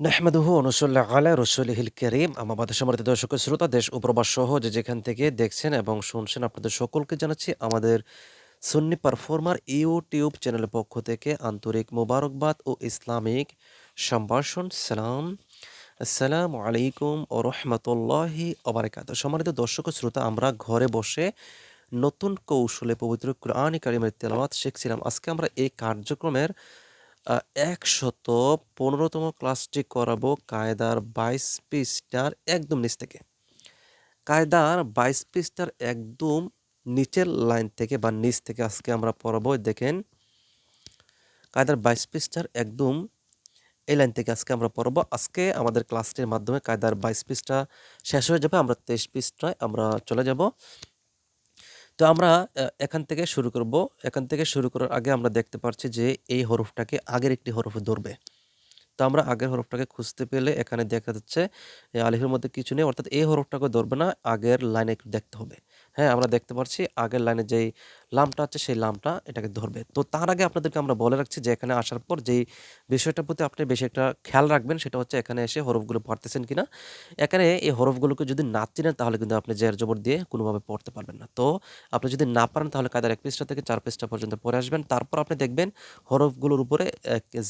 নাহমাদুহু অনুসল্লাহ আলা রসুলহিল করিম। আমাদের সমর্থিত দর্শক শ্রোতা, দেশ ও প্রবাস সহ যে যেখান থেকে দেখছেন এবং শুনছেন আপনাদের সকলকে জানাচ্ছি আমাদের সুন্নি পারফর্মার ইউটিউব চ্যানেলের পক্ষ থেকে আন্তরিক মোবারকবাদ ও ইসলামিক সম্ভাষণ। সালাম। আসসালামু আলাইকুম ও রহমতুল্লাহি অবরাকাত সম্মানিত দর্শক শ্রোতা, আমরা ঘরে বসে নতুন কৌশলে পবিত্র কোরআন কারিমের তেলাওয়াত শিখছিলাম। আজকে আমরা এই কার্যক্রমের একশত পনেরোতম ক্লাসটি করাবো কায়দার বাইশ পৃষ্ঠার একদম নিচ থেকে। কায়দার বাইশ পৃষ্ঠার একদম নিচের লাইন থেকে বা নিচ থেকে আজকে আমরা পড়াবো দেখেন। কায়দার বাইশ পৃষ্ঠার একদম এই লাইন থেকে আজকে আমরা পড়াবো। আজকে আমাদের ক্লাসটির মাধ্যমে কায়দার বাইশ পৃষ্ঠা শেষ হয়ে যাবে। আমরা তেইশ পৃষ্ঠায় আমরা চলে যাব। তো আমরা এখান থেকে শুরু করব। এখান থেকে শুরু করার আগে আমরা দেখতে পারছি যে এই হরফটাকে আগের একটি হরফে ধরবে। তো আমরা আগের হরফটাকে খুঁজতে পেলে এখানে দেখা যাচ্ছে আলিফের মধ্যে কিছু নেই অর্থাৎ এই হরফটাকে ধরবে না আগের লাইনে একটু দেখতে হবে। হ্যাঁ, আমরা দেখতে পাচ্ছি আগের লাইনে যেই লামটা আছে সেই লামটা এটাকে ধরবে। তো তার আগে আপনাদেরকে আমরা বলে রাখছি যে এখানে আসার পর যেই বিষয়টার প্রতি আপনি বেশি একটা খেয়াল রাখবেন সেটা হচ্ছে এখানে এসে হরফগুলো পড়তেছেন কিনা। এখানে এই হরফগুলোকে যদি না চিনেন তাহলে কিন্তু আপনি জের জবর দিয়ে কোনোভাবে পড়তে পারবেন না। তো আপনি যদি না পারেন তাহলে কায়দার ১ পৃষ্ঠা থেকে চার পৃষ্ঠা পর্যন্ত পড়ে আসবেন। তারপর আপনি দেখবেন হরফগুলোর উপরে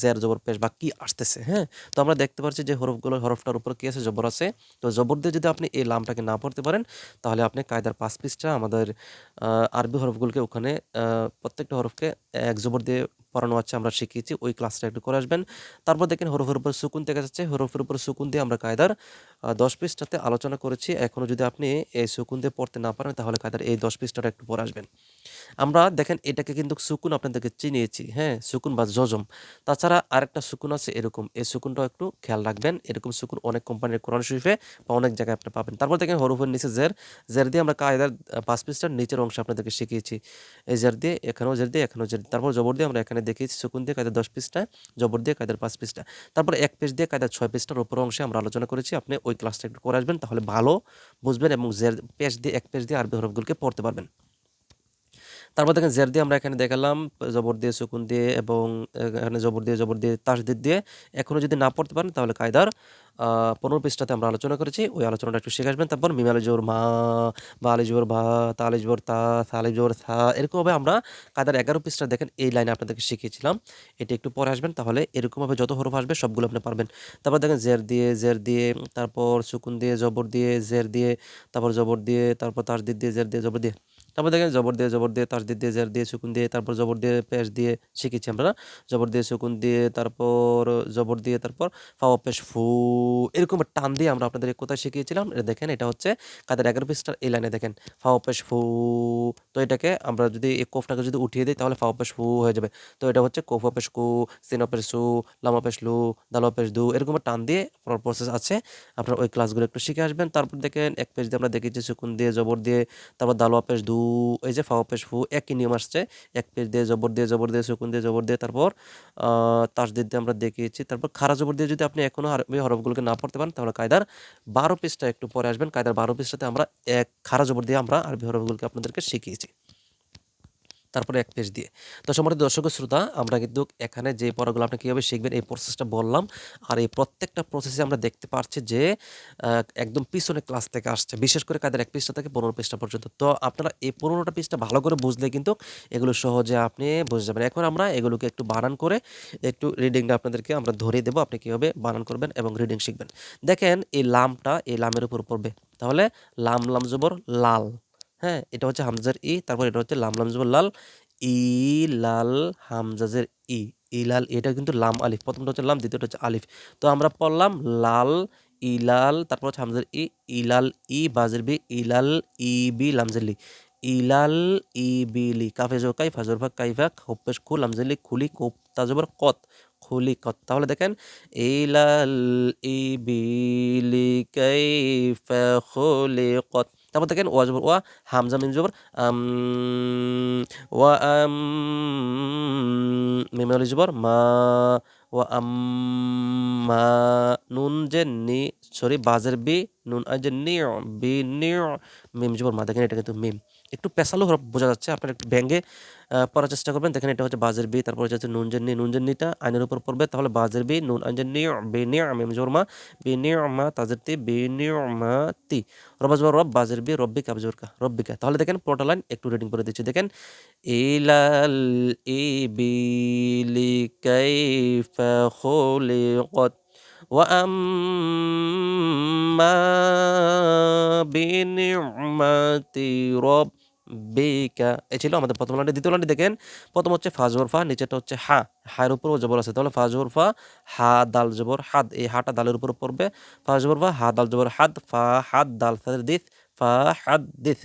জের জবর পেশ বা কী আসতেছে, হ্যাঁ? তো আমরা দেখতে পারছি যে হরফগুলো হরফটার উপর কী আছে জবর আছে। তো জবর দিয়ে যদি আপনি এই লামটাকে না পড়তে পারেন তাহলে আপনি কায়দার পাঁচ পৃষ্ঠা আমাদের আরবি হরফগুলোকে ওখানে প্রত্যেকটা হরফকে এক জবর দিয়ে পড়ানো আছে আমরা শিখিয়েছি। ওই ক্লাসটা একটু করে আসবেন। তারপর দেখেন হরফের উপর সুকুন দেখা যাচ্ছে। হরফের উপর সুকুন দিয়ে আমরা কায়দার ১০ পৃষ্ঠাতে আলোচনা করেছি। এখনও যদি আপনি এই সুকুন দিয়ে পড়তে না পারেন তাহলে কায়দার এই ১০ পৃষ্ঠাটা একটু পড়ে আসবেন। আমরা দেখেন এটাকে কিন্তু সুকুন আপনাদেরকে চিনিয়েছি, হ্যাঁ? সুকুন বা জজম। তাছাড়া আরেকটা সুকুন আছে এরকম। এই সুকুনটাও একটু খেয়াল রাখবেন। এরকম সুকুন অনেক কোম্পানির কোরআন শরীফে বা অনেক জায়গায় আপনি পাবেন। তারপর দেখেন হরফের নিচে জের। জের দিয়ে আমরা কায়দার পাঁচ ৫ পৃষ্ঠার নিচের অংশে আপনাদেরকে শিখিয়েছি। এই জের দিয়ে, এখানেও জের দিয়ে, এখানেও জের। তারপর জবর দিয়ে আমরা এখানে দেখিয়েছি সুকুন দিয়ে কায়দার ১০ পৃষ্ঠায়, জবর দিয়ে কায়দার পাঁচ পৃষ্ঠা। তারপর এক পেজ দিয়ে কায়দার ছয় পৃষ্ঠার ওপর অংশে আমরা আলোচনা করেছি। আপনি ওই ক্লাসটা একটু করে আসবেন, তাহলে ভালো বুঝবেন এবং জের দিয়ে, এক পেজ দিয়ে আরবি হরফগুলোকে পড়তে পারবেন। তারপর দেখেন জের দিয়ে আমরা এখানে দেখালাম জবর দিয়ে, সুকুন দিয়ে এবং এখানে জবর দিয়ে, জবর দিয়ে, তাসদিদ দিয়ে। এখনও যদি না পড়তে পারেন তাহলে কায়দার পনেরো পৃষ্ঠাতে আমরা আলোচনা করেছি। ওই আলোচনাটা একটু শিখে আসবেন। তারপর মিমালি জোর মা, বা আলিফ জবর ভা তা আলিফ জবর তা, আলিফ জবর সা এরকমভাবে আমরা কায়দার ১১ পৃষ্ঠা দেখেন এই লাইনে আপনাদেরকে শিখিয়েছিলাম। এটি একটু পরে আসবেন তাহলে এরকমভাবে যত হরফ আসবে সবগুলো আপনি পারবেন। তারপর দেখেন জের দিয়ে, জের দিয়ে, তারপর সুকুন দিয়ে, জবর দিয়ে, জের দিয়ে, তারপর জবর দিয়ে, তারপর তাসদিদ দিয়ে, জের দিয়ে, জবর দিয়ে। তারপর দেখেন জবর দিয়ে, জবর দিয়ে, তাসদিদ দিয়ে, জের দিয়ে, সুকুন দিয়ে, তারপর জবর দিয়ে, পেশ দিয়ে শিখেছি আমরা। জবর দিয়ে, সুকুন দিয়ে, তারপর জবর দিয়ে, তারপর ফা ওয়া পেশ ফু এরকম টান দিয়ে আমরা আপনাদেরকে কোথায় শিখিয়েছিলাম? এটা দেখেন এটা হচ্ছে কাদের ১১ পৃষ্ঠার এই লাইনে দেখেন ফা ওয়া পেশ ফু তো এটাকে আমরা যদি এই কোফটাকে যদি উঠিয়ে দিই তাহলে ফা ওয়া পেশ ফু হয়ে যাবে। তো এটা হচ্ছে কোফ পেশ কু, সিন পেশ সু, লাম পেশ লু, দাল পেশ দু এরকম টান দিয়ে পুরো প্রসেস আছে। আপনার ওই ক্লাসগুলো একটু শিখে আসবেন। তারপর দেখেন এক পেজ দিয়ে আমরা দেখেছি সুকুন দিয়ে, জবর দিয়ে, তারপর দাল পেশ দু এই যে ফাও পেশ ফু একই নিয়ম আসছে। এক পেজ দিয়ে জবর দিয়ে, জবর দিয়ে, সুকুন দিয়ে, জবর দিয়ে তারপর তাস দিয়ে আমরা দেখিয়েছি। তারপর খারা জবর দিয়ে যদি আপনি এখনও আরবি হরফগুলোকে না পড়তে পারেন তাহলে কায়দার বারো পেজটা একটু পরে আসবেন। কায়দার বারো পেজটাতে আমরা এক খারা জবর দিয়ে আমরা আরবি হরফগুলোকে আপনাদেরকে শিখিয়েছি। তারপরে এক পেজ দিয়ে। তো সম্মানিত দর্শক শ্রোতা আমরা কিন্তু এখানে যে পড়াগুলো আপনি কীভাবে শিখবেন এই প্রসেসটা বললাম। আর এই প্রত্যেকটা প্রসেসে আমরা দেখতে পারছি যে একদম পিছনে ক্লাস থেকে আসছে। বিশেষ করে কায়দার ১ পৃষ্ঠা থেকে ১৫ পৃষ্ঠা পর্যন্ত। তো আপনারা এই ১৫ টা পৃষ্ঠা ভালো করে বুঝলে কিন্তু এগুলো সহজে আপনি বুঝে যাবেন। এখন আমরা এগুলোকে একটু বানান করে একটু রিডিংটা আপনাদেরকে আমরা ধরিয়ে দেবো আপনি কীভাবে বানান করবেন এবং রিডিং শিখবেন। দেখেন এই লামটা এই লামের উপর পড়বে। তাহলে লাম, লাম জবর লাল। হ্যাঁ? এটা হচ্ছে হামজার ই তারপর এটা হচ্ছে লাম, লাম জবর লাল, ই লাল হামজাজের ই। ইলাল এটা কিন্তু লাম আলিফ। ১ম টা হচ্ছে লাম, দ্বিতীয়টা হচ্ছে আলিফ। তো আমরা পড়লাম লাল, ইলাল তারপর হচ্ছে হামজার ই, ইলাল ই বাজের বি, ই ইলাল ইবি লামজের লি। ইলাল ইবিলি কাফে জবর কাই, ফা জবর ফা, কাইফা, খোপ পেশ খু, লামজের লি, খুলি, কোপ তা জবর কত, খুলিকত। তাহলে দেখেন ইলাল ইবিলি কাইফা খুলিকত। তারপর দেখেন ওয়া জবর ওয়া, হামজা মিম জবর আম, ওয়া আম মিম জবর মা, ওয়া আম্মা নুন যে নি সরি বাজের বি, নুন আই যে নি বি মিম মা দেখেন এটা কিন্তু মিম। একটু পেশালো বোঝা যাচ্ছে, আপনারা একটু ব্যাঙ্গে পড়ার চেষ্টা করবেন। দেখেন এটা হচ্ছে বাজের বি, তারপর হচ্ছে নুনজেন্নি নুনজেন্নিটা আইনের উপর পড়বে, তাহলে বাজের বি, নুন আইনজেন্নি বেনি আমি জোরমা বেনি মা তাজের তি বেনি মা তি। রবাজ রব, বাজের বি, রব্বি কাবজোর কা রব্বিকা তাহলে দেখেন পুরোটা লাইন একটু রিডিং করে দিচ্ছি। দেখেন ইলাল ইবিলি কাইফা খুলিকত وأما بنعمة ربك এই ছিল আমাদের প্রথম লাইনটি দ্বিতীয় লাইনটি দেখেন প্রথম হচ্ছে ফা জবর ফা নিচেটা হচ্ছে হা হায়ের উপরও জবর আছে তাহলে ফা জবর ফা হা দাল জবর হাদ এই হাটা দালের উপর পড়বে ফা জবর ফা হা দাল জবর হাদ ফা হাদ দাল ফাদের দিত ফা হাদ দিত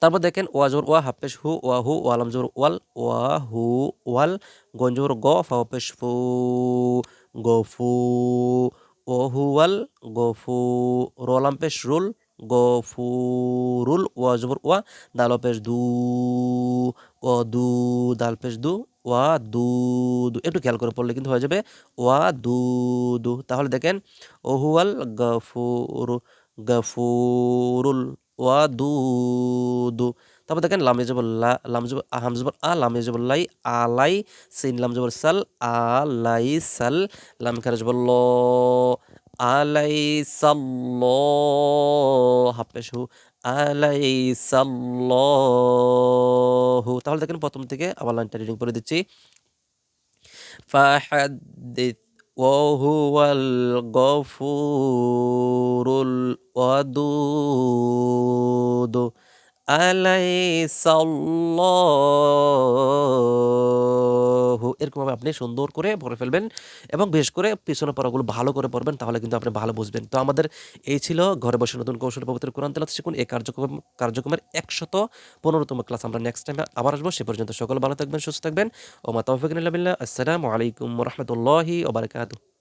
তারপর দেখেন ওয়া জোর ওয়া হাফেশ হু ওয়া হু ওয়ালাম জোর ওয়াল ওয়া হু ওয়াল গঞ্জোর গ ফা পেশ ফু গফু ওহুয়াল হুয়াল গফু রোলাম পেশ রুল, গফুরুল, ওয়া জবর, ওয়া, দাল পেশ দু ও দু, দাল পেশ দু, ওয়া দু দু। একটু খেয়াল করে পড়লে কিন্তু হয়ে যাবে, ওয়া দু দু। তাহলে দেখেন ওহুয়াল গফুর গফুরুল, ওয়া দু দু। তারপর দেখেন লামে জবর লা লাম জবর আহাম জবর আ লামে জবর লাই আলাই সিন লাম জবর সাল আলাই সাল লাম খারে জবর ল আলাই সাল্ল হাফেশ হু আলাই সাল্লাহু তাহলে দেখেন প্রথম থেকে আবার লাইনটা রিডিং করে দিচ্ছি ফাহাদ্দিথ وهو الغفور الودود أليس الله এরকমভাবে আপনি সুন্দর করে পড়ে ফেলবেন এবং বেশ করে পিছনে পড়াগুলো ভালো করে পড়বেন, তাহলে কিন্তু আপনি ভালো বুঝবেন। তো আমাদের এই ছিল ঘরে বসে নতুন কৌশল পবিত্র কোরআন তেলাত শিখুন। এই কার্যক্রম, কার্যক্রমের একশত পনেরোতম ক্লাস আমরা নেক্সট টাইমে আবার আসব। সে পর্যন্ত সকল ভালো থাকবেন, সুস্থ থাকবেন। ও মা আসসালামু আলাইকুম রহমতুল্লাহি ওবরাকাতুহ